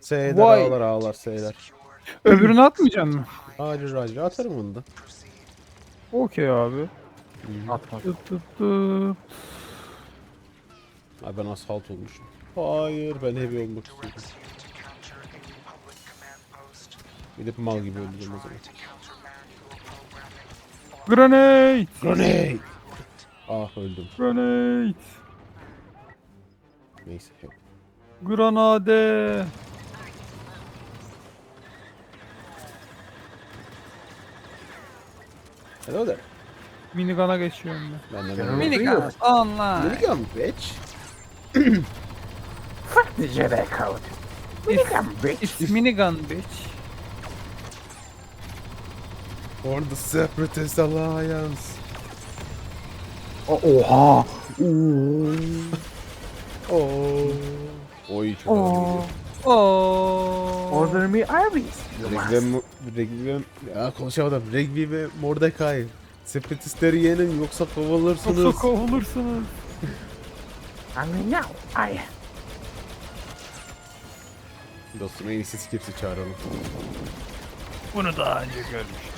S'ler Vay. ağlar ağlar S'ler. Öbürünü atmayacaksın mı? Hayır hayır atarım onu da. Okey abi. Atma. Tıt tıt tıt. Ay ben asfalt olmuşum. Hayır ben heavy olmak istiyorum. Gidip mal gibi öldüreceğim o zaman. Grenade! Grenade! Ah öldüm. Grenade! Neyse. yok. Granade! Hello there. Minigun'a geçiyorum ben. Ben de. Minigun online. Minigun bitch. Fuck the Jedi Code. Minigun bitch. It's minigun bitch. For the Separatist Alliance. O- Oha. Oo. Oy çok Oo. Oh. Order me Arby's. Regvi ve... Regvi ve... Ya konuşamadım. Regvi ve Mordecai. Separatistleri yenin yoksa kovulursunuz. Yoksa kovulursunuz. I mean now. I. Dostum en iyisi Skips'i çağıralım. Bunu daha önce görmüştüm.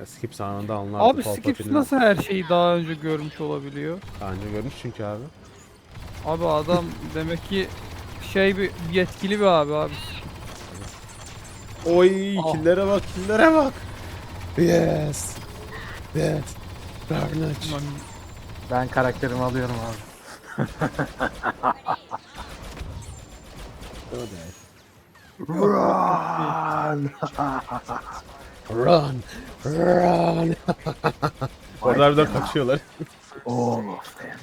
Ya Skips anında anlardı. Abi. Skips nasıl her şeyi daha önce görmüş olabiliyor? Daha önce görmüş çünkü abi. Abi adam demek ki şey bir yetkili bir abi abi. Oy Ah. killere bak killere bak. Yes. That. Carnage. Ulan Ben karakterimi alıyorum abi. Run. Run. Run. Onlar da kaçıyorlar. All of them.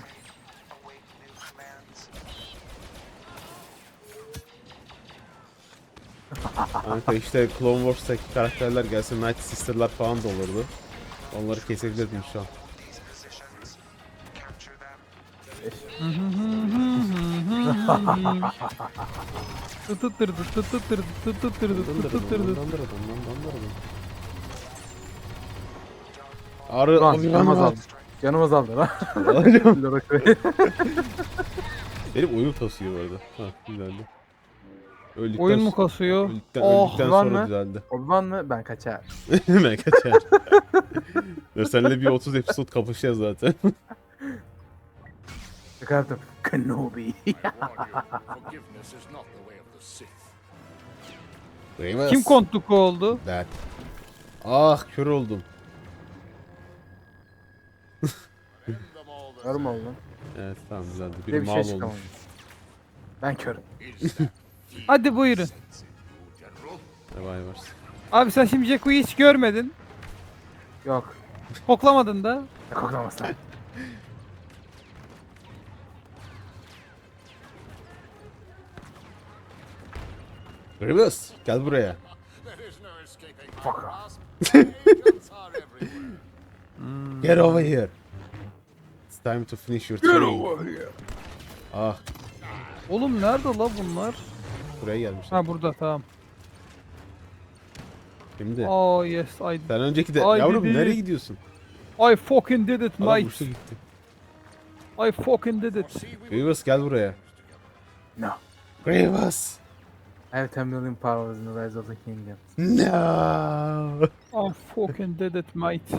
Kanka işte Clone Wars'taki karakterler gelse Night Sister'lar falan da olurdu. Onları kesebilirdim şu an. Tıtıtırdı tıtıtırdı tıtıtırdı tıtıtırdı. Arı Lan Obi-Wan canım azaldı. Canım azaldı lan. Benim oyun kasıyor bu arada. Ha düzeldi. Öldükten, Oyun mu kasıyor? öldükten, Oh, öldükten lan sonra mı? düzeldi. Obi-Wan mı? Ben kaçar. ben kaçar. Dur seninle bir 30 episode kapışacağız zaten. Çıkarttım. Kenobi. Forgiveness is not the way of the Sith. Remus. Kim kontluk oldu? That. Ah kör oldum. Them all the Görüm oldu. Evet tamam düzeldi. Bir Biri bir mal şey olmuş. Ben körüm. is that Hadi buyurun. Var. Abi sen şimdi Jakku'yu hiç görmedin. Yok. Koklamadın da. Ne koklaması lan. Remus gel buraya. Fuck. Get over here. It's time to finish your training. Ah Oğlum nerede la bunlar? Buraya gelmişler. Ha burada tamam. Şimdi. Oh yes I Sen önceki de Ay yavrum dedi. nereye gidiyorsun? I fucking did it Adam mate. uçtu gitti. I fucking did it. Grievous gel buraya. No. Grievous. I have 10 million powers in the Rise of the Kingdom. No. I fucking did it mate.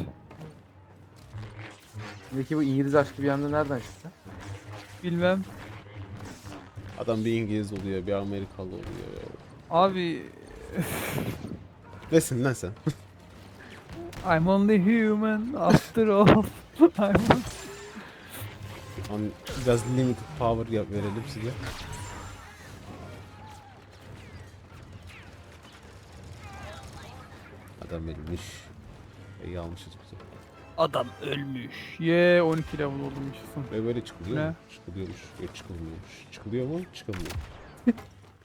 Peki bu İngiliz aşkı bir anda nereden çıktı? Bilmem. Adam bir İngiliz oluyor, bir Amerikalı oluyor. Abi Nesin lan sen? I'm only human after all. I'm An- Biraz limited power yap verelim size. Adam ölmüş. İyi almışız bizi. Adam ölmüş. Ye 12 level oldum yaşasın. Ve böyle çıkılıyor Ne? mu? Çıkılıyormuş. Yok çıkılmıyormuş. Çıkılıyor mu? Çıkılmıyor.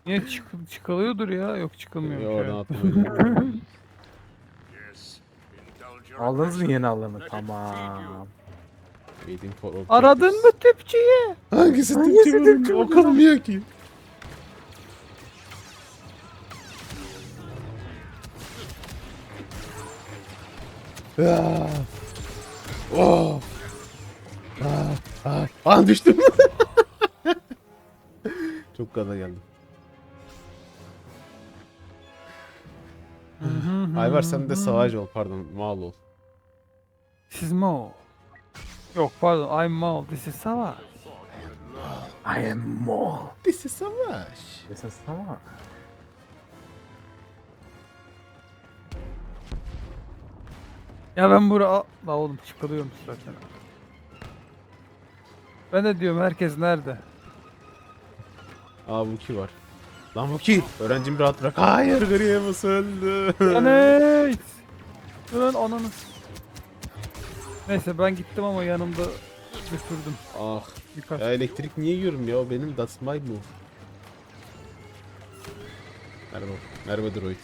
Niye çık çıkılıyordur ya? Yok çıkılmıyor. Ya oradan Aldınız mı yeni alanı? Tamam. Waiting for objectives. Aradın mı tüpçüyü? Hangisi Hangisi Türkçe bunun? Okunmuyor ki. Ah. Oh. Ah, ah. Ah düştüm. çabuk gaza geldim. Ayvar sen de savaş ol pardon mal ol. Siz Mao. Yok pardon I'm Mao. This is Savaş. I am more. This is savaş. This is summer. Ya ben buraya... La oğlum çıkılıyorum zaten. Ben de diyorum herkes nerede? Aa Vuki var. Lan Vuki öğrencimi rahat bırak. Hayır Grievous öldü. Aney! Lan ananı. Neyse ben gittim ama yanımda götürdüm ah birkaç. ya elektrik niye yiyorum ya o benim that's my move. Merhaba. Merhaba droid.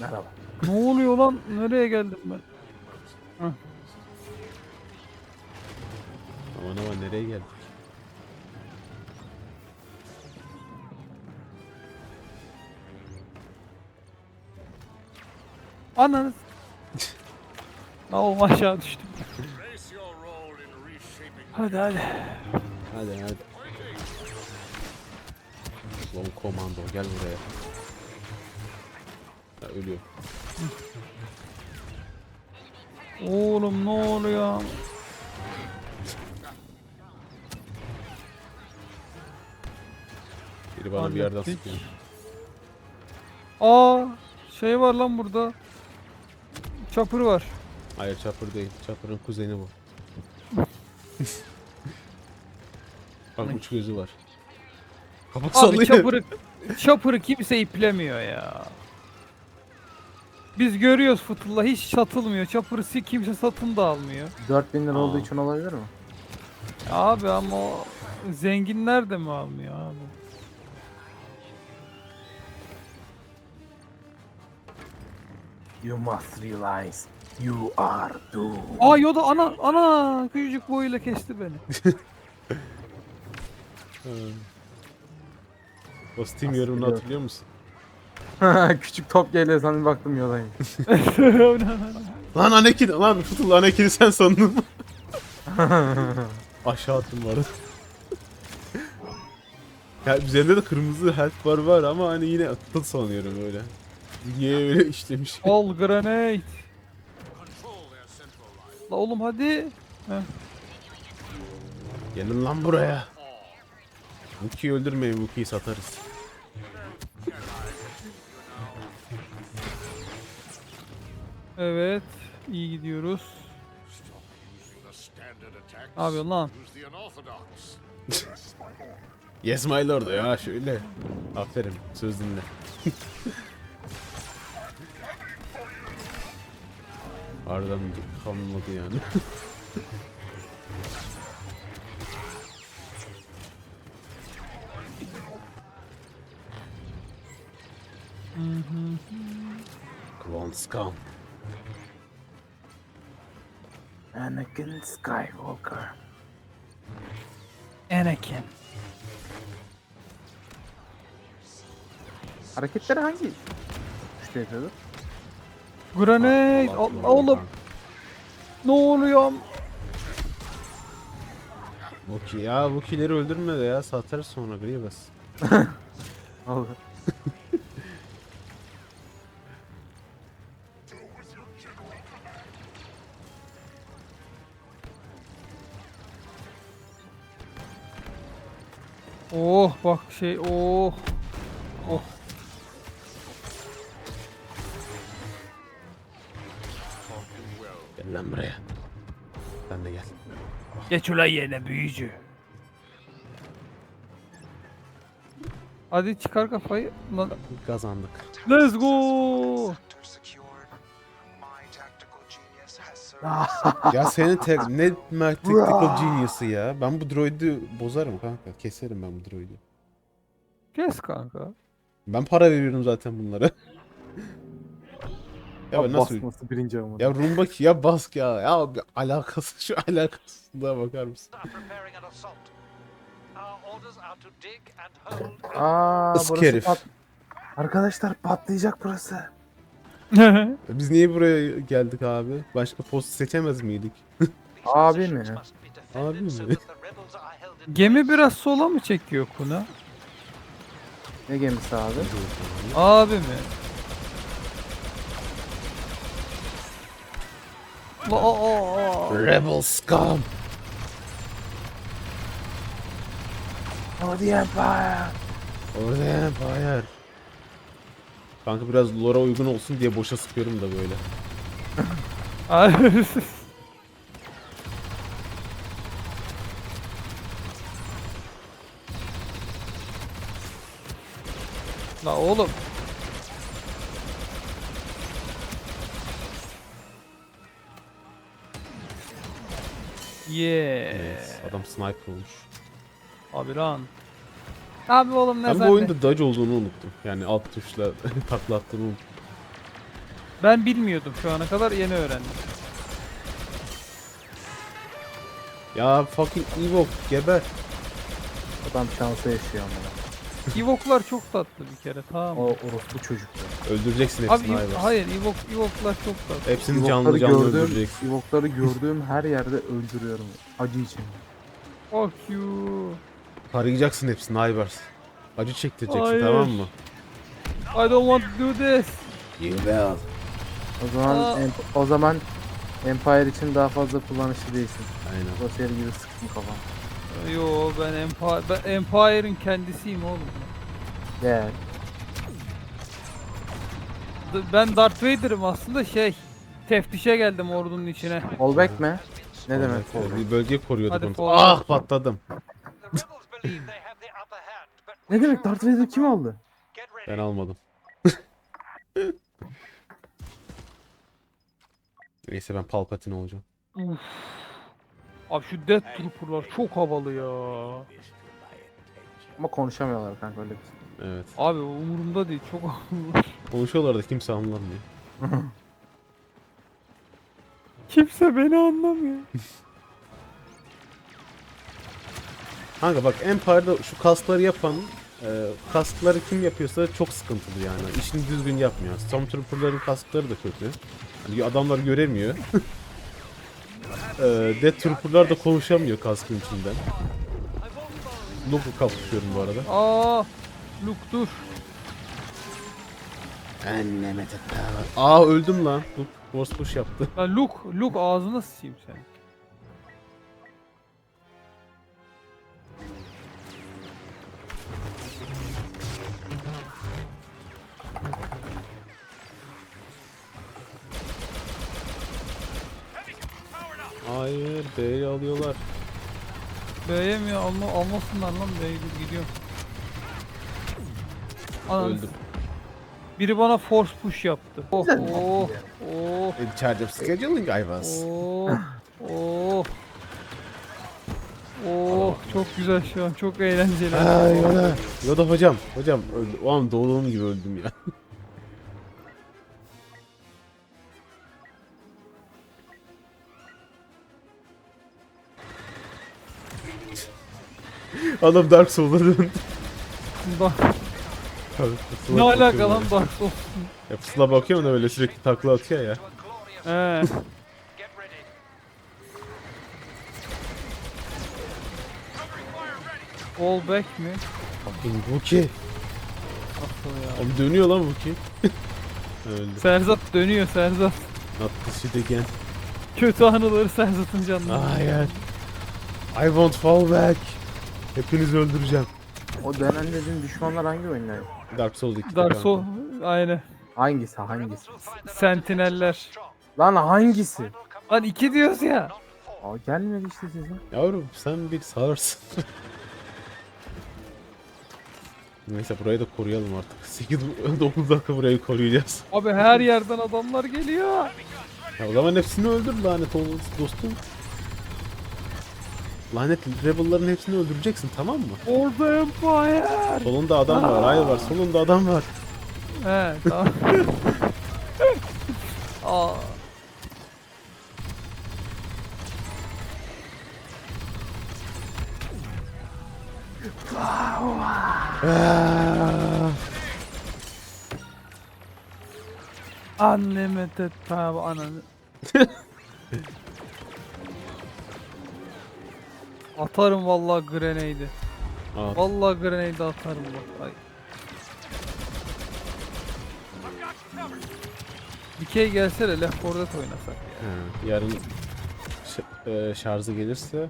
Merhaba. Ne oluyor lan? Nereye geldim ben? Aman aman nereye geldik? Ananı. La oğlum aşağı düştüm. Hadi hadi. Hadi hadi. Long Commando gel buraya. Ya ölüyor. Oğlum ne oluyor? Biri bana bir yerden Hallettik. sıkıyor. Aa, şey var lan burada. Chopper var. Hayır Chopper değil. Chopper'ın kuzeni bu. Bak uç gözü var. Kapak Abi sallıyor. Chopper'ı Chopper'ı kimse iplemiyor ya. Biz görüyoruz Fıtıl'la hiç satılmıyor. Si- kimse satın da almıyor. 4000 lira olduğu için olabilir mi? Abi ama o zenginler de mi almıyor abi? You must realize you are doomed. Aa Yoda ana ana küçücük boyuyla kesti beni. O Steam yorumunu hatırlıyor musun? Küçük top geliyor sanırım baktım yolayım. Lan Anakin, lan Futul Anakin'i sen sandın mı? Aşağı attım arada. ya üzerinde de kırmızı health bar var ama hani yine atıl sanıyorum öyle. Dünyaya öyle işlemiş. All grenade. La oğlum hadi. Gelin lan buraya. Vuki'yi öldürmeyin, Vuki'yi satarız. Evet. iyi gidiyoruz. Ne yapıyorsun lan? Yes my lord ya şöyle. Aferin, söz dinle. Harbiden kalmadı yani. Scum. Anakin Skywalker. Anakin. Hareketleri hangi güçte yapıyordu? Grenade. Allah Allah oğlum. Ne oluyor? Vuki ya Vuki'leri öldürme de ya satarız sonra Grievous. Olur. Şey oh. Oh. Gel lan buraya. Sen de gel. Geç ulan yerine büyücü. Hadi çıkar kafayı. Lan Kazandık. let's go. Ya senin tek ne tactical genius'ı ya. Ben bu droid'i bozarım kanka. Keserim ben bu droid'i. Kes kanka. Ben para veriyorum zaten bunlara. ya ben nasıl Basması birinci olmadı. Ya Rumbaki ya bask ya. Ya bir alakası şu alakasına bakar mısın? Aa Isk herif. pat... Arkadaşlar patlayacak burası. Biz niye buraya geldik abi? Başka post seçemez miydik? Abi mi? Abi mi? Gemi biraz sola mı çekiyor Kuna? Ne gemisi abi? Abi mi? Aa. Rebel scum. Hadi Empire. Orada Empire. Kanka biraz lore'a uygun olsun diye boşa sıkıyorum da böyle. La oğlum. Yeah. Evet, adam sniper olmuş. Abi lan. Abi oğlum ne Ben bu oyunda dodge olduğunu unuttum. Yani alt tuşla takla attığını unuttum. Ben bilmiyordum şu ana kadar yeni öğrendim. Ya fucking Evoke geber. Adam şansa yaşıyor ama. Evok'lar çok tatlı bir kere tamam O mı? orospu çocuk. Öldüreceksin Abi hepsini Ev- Ayvaz. hayır Evok, Evok'lar çok tatlı. Hepsini canlı Ivokları canlı gördüğüm, öldüreceksin. Ivokları gördüğüm her yerde öldürüyorum. Acı için. Fuck you. Tarayacaksın hepsini Ayvaz. Acı çektireceksin Hayır. tamam mı? I don't want to do this. You will. O zaman. Emp- o zaman Empire için daha fazla kullanışlı değilsin. Aynen. Crosshair gibi sıktım kafam. Yo ben Empire, ben Empire'ın kendisiyim oğlum. D- Ben Darth Vader'ım aslında şey. Teftişe geldim ordunun içine. Fallback mi? Ne demek Evet, fallback? Bir bölge koruyorduk Hadi onu. Ah patladım. Ne demek Darth Vader kim aldı? Ben almadım. Neyse ben Palpatine olacağım. Uf. Abi şu Death Trooper'lar çok havalı ya. Ama konuşamıyorlar kanka öyle bir şey. Evet. Abi umurumda değil çok havalı. Konuşuyorlar da kimse anlamıyor. Kimse beni anlamıyor. Kanka bak Empire'da şu kaskları yapan e, kaskları kim yapıyorsa çok sıkıntılı yani. İşini düzgün yapmıyor. Stormtrooper'ların kaskları da kötü. Hani adamlar göremiyor. e, Death Trooper'lar da konuşamıyor kaskın içinden. Luke'u kapışıyorum bu arada. Aa, Luke dur. Anneme tekrar. Aa öldüm lan. Luke force push yaptı. Ya Luke, Luke ağzına sıçayım sen. B'yi alıyorlar. B'ye mi alma, almasınlar lan B'ye dur gidiyorum. Anam, Öldüm. Biri bana force push yaptı. Oh oh oh In charge of scheduling I was. oh oh. Oh çok güzel şu an çok eğlenceli. Aa Yoda. Yoda hocam. Hocam öldü. O an doğduğum gibi öldüm ya. Adam Dark Souls'a döndü. Ne alaka lan. Dark Souls? Ya pusula bakıyorum da böyle sürekli takla atıyor ya. Ready. All back mi? Nasıl ya? Oğlum dönüyor lan Wookie. Öldü. Serzat dönüyor Serzat. Not this shit again. Kötü anıları Serzat'ın canına. Hayır. I won't fall back. Hepinizi öldüreceğim. O dönen dediğin düşmanlar hangi oyunlar? Dark Souls 2. Dark Souls aynı. Hangisi hangisi? Sentineller. Lan hangisi? Lan iki diyoruz ya. Aa gelmedi işte size. Yavrum sen bir sağırsın. Neyse burayı da koruyalım artık. 8-9 dakika burayı koruyacağız. Abi her yerden adamlar geliyor. Ya o zaman hepsini öldür lanet olsun dostum. Lanet Rebel'ların hepsini öldüreceksin tamam mı? Orada Empire. Solunda adam var, hayır var, solunda adam var. He tamam. Aa. Aa, Anneme de tabi ananı. Atarım vallahi grenade'i. Aa, Vallahi grenade'i atarım bak. Ay. Dikey gelse de Left 4 Dead oynasak ya. he, yarın ş- e, şarjı gelirse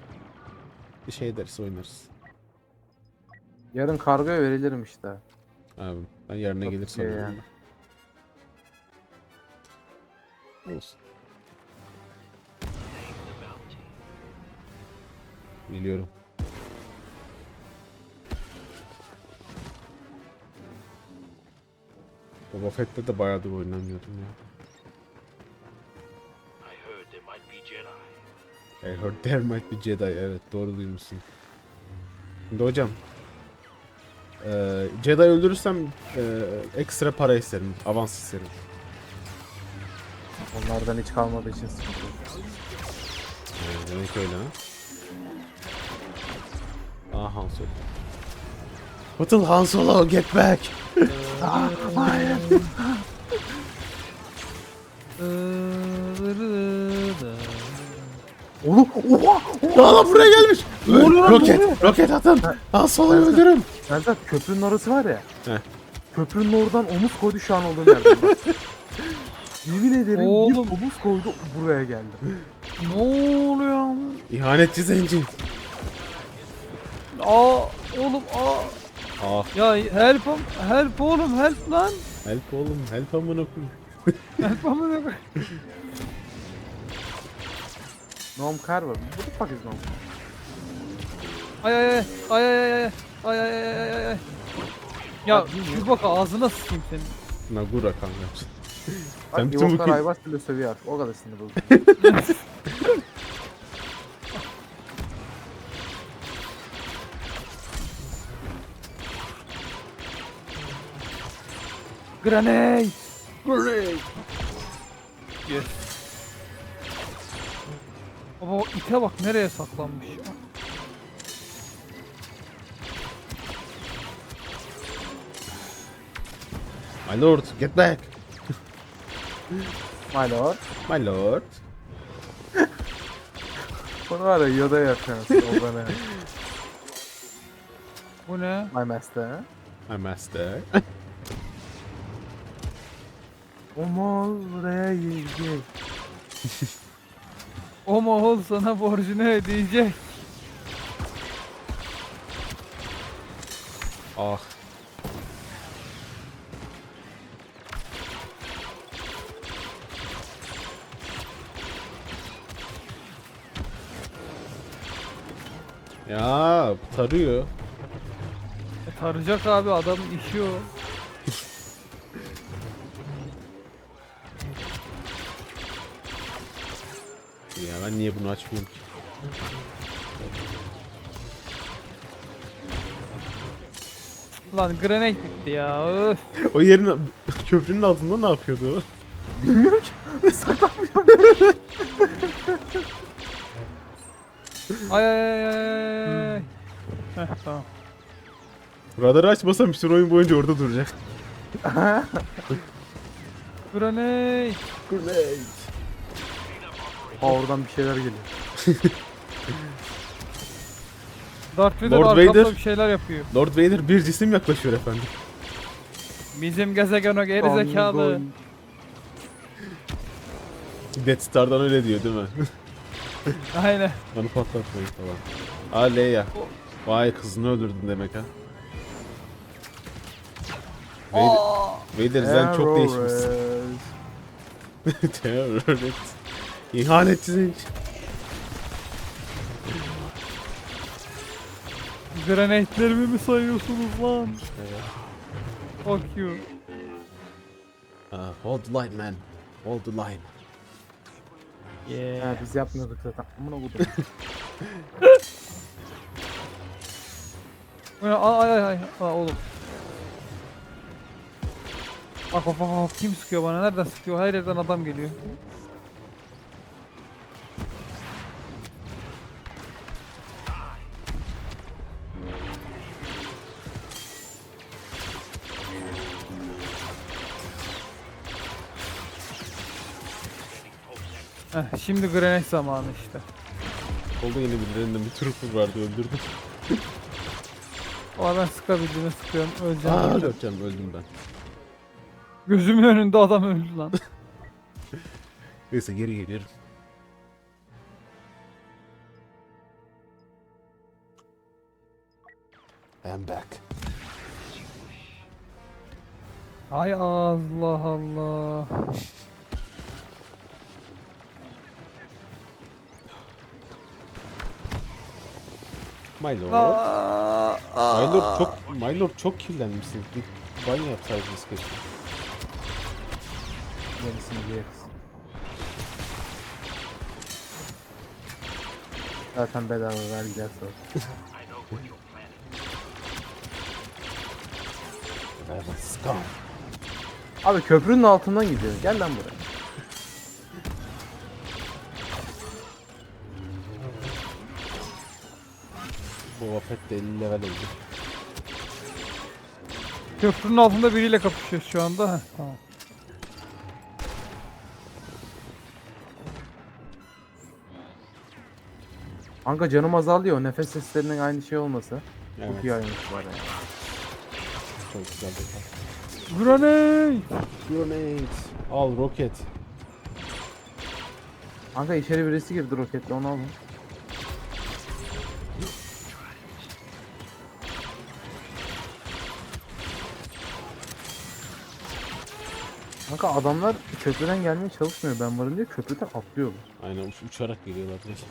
bir şey deriz oynarız. Yarın kargoya verilirim işte. Abi ben yarına Çok gelir iyi. Olsun. Biliyorum. Boba Fett'te de bayağıdır oynamıyordum ya. I heard there might be Jedi. I heard there might be Jedi. Evet doğru duymuşsun. Şimdi hocam. eee Jedi öldürürsem eee, ekstra para isterim. Avans isterim. Onlardan hiç kalmadığı için sıkıntı yok. Ee, demek öyle ha. Aa Han Solo. Battle Han Solo get back. Oğlum oha! Aa lan buraya gelmiş. roket, roket atın. Han Solo'yu öldürün. Nerede köprünün orası var ya. Heh. Köprünün oradan omuz koydu şu an olduğum yerde. bak. Yemin ederim Oğlum. bir omuz koydu buraya geldi. Ne oluyor? İhanetçi zenci. Aa oğlum aa. Ah Ya help am- help oğlum help lan. help oğlum help amına koyayım. Help amına koy- Nom Carver. What the fuck is Nom? Ay ay ay ay ay ay ay ay ay ay ay ay. Ya şu bak ağzına sıçayım senin. Nagura kanka. Bak bütün bu ki- Ayvaz bile sövüyor artık. O kadar sinir bozucu. Grenade. Grenade. Yes. Baba o ite bak nereye saklanmış. My lord get back. My lord. My lord. Bunu var ya Yoda yapıyorsun o bana. Bu ne? My master. My master. Omol oraya yiyecek. Omol sana borcunu ödeyecek. Ah. Ya tarıyor. E, taracak abi adam işiyor. O. Ya ben niye bunu açmıyorum ki? Lan grenade bitti ya. Öf. O yerin köprünün altında ne yapıyordu o? Ay ay ay ay ay. Heh, tamam. Radarı açmasam bütün oyun boyunca orada duracak. Grenade. Ha oradan bir şeyler geliyor. Darth Vader Lord arkamda Vader. bir şeyler yapıyor. Lord Vader bir cisim yaklaşıyor efendim. Bizim gezegen o geri zekalı. Death Star'dan öyle diyor değil mi? Aynen. Onu patlatmayın falan. Aa Leia. Vay kızını öldürdün demek ha. Vader, Vader sen çok değişmişsin. Terrorist. Terörist. İhanetçi zenci. Grenade'lerimi mi sayıyorsunuz lan? Fuck you. Uh, hold the line man. Hold the line. Yeah. Ha biz yapmıyorduk zaten. Amına kodum. Ne? Ay ay ay. Aa, oğlum. Bak bak bak bak kim sıkıyor bana? Nereden sıkıyor? Her yerden adam geliyor. Şimdi grenade zamanı işte. Solda yine birilerinden bir trooper vardı öldürdüm. Aa ben sıkabildiğime sıkıyorum. Öleceğim. Aa Öleceğim. öleceğim öldüm ben. Gözümün önünde adam öldü lan. Neyse geri geliyorum. I'm back. Ay Allah Allah. My lord. Aa, My lord çok My lord çok kirlenmişsin. Bir banyo yapsaydınız keşke. Yenisini yeriz. Zaten bedava vergiler sor. Scum. Abi köprünün altından gidiyor. Gel lan buraya. Boba Fett de 50 level oldu. Köprünün altında biriyle kapışıyoruz şu anda. Heh, tamam. Kanka canım azalıyor. Nefes seslerinin aynı şey olması. Evet, Çok iyi aynısı var yani. çok güzel detay. Grenade! Grenade. Al roket. Kanka içeri birisi girdi roketle onu alın. Kanka adamlar köprüden gelmeye çalışmıyor. Ben varım diye köprüden atlıyorlar. Aynen uç- uçarak geliyorlar direkt.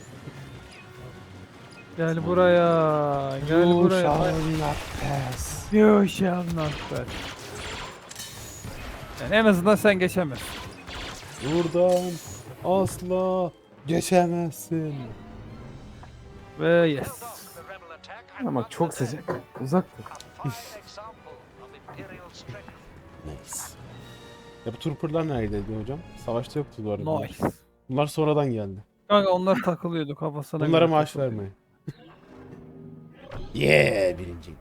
Gel buraya. Gel buraya. not pass. You shall not pass. Yani en azından sen geçemezsin. Buradan asla geçemezsin. Ve yes. Ama çok sıcak. Uzak dur. Ya bu trooperlar neredeydi hocam? Savaşta yoktu bu arada. Nice. Bunlar sonradan geldi. Kanka onlar takılıyordu kafasına. Bunlara göre maaş vermeyin. yeah birinci.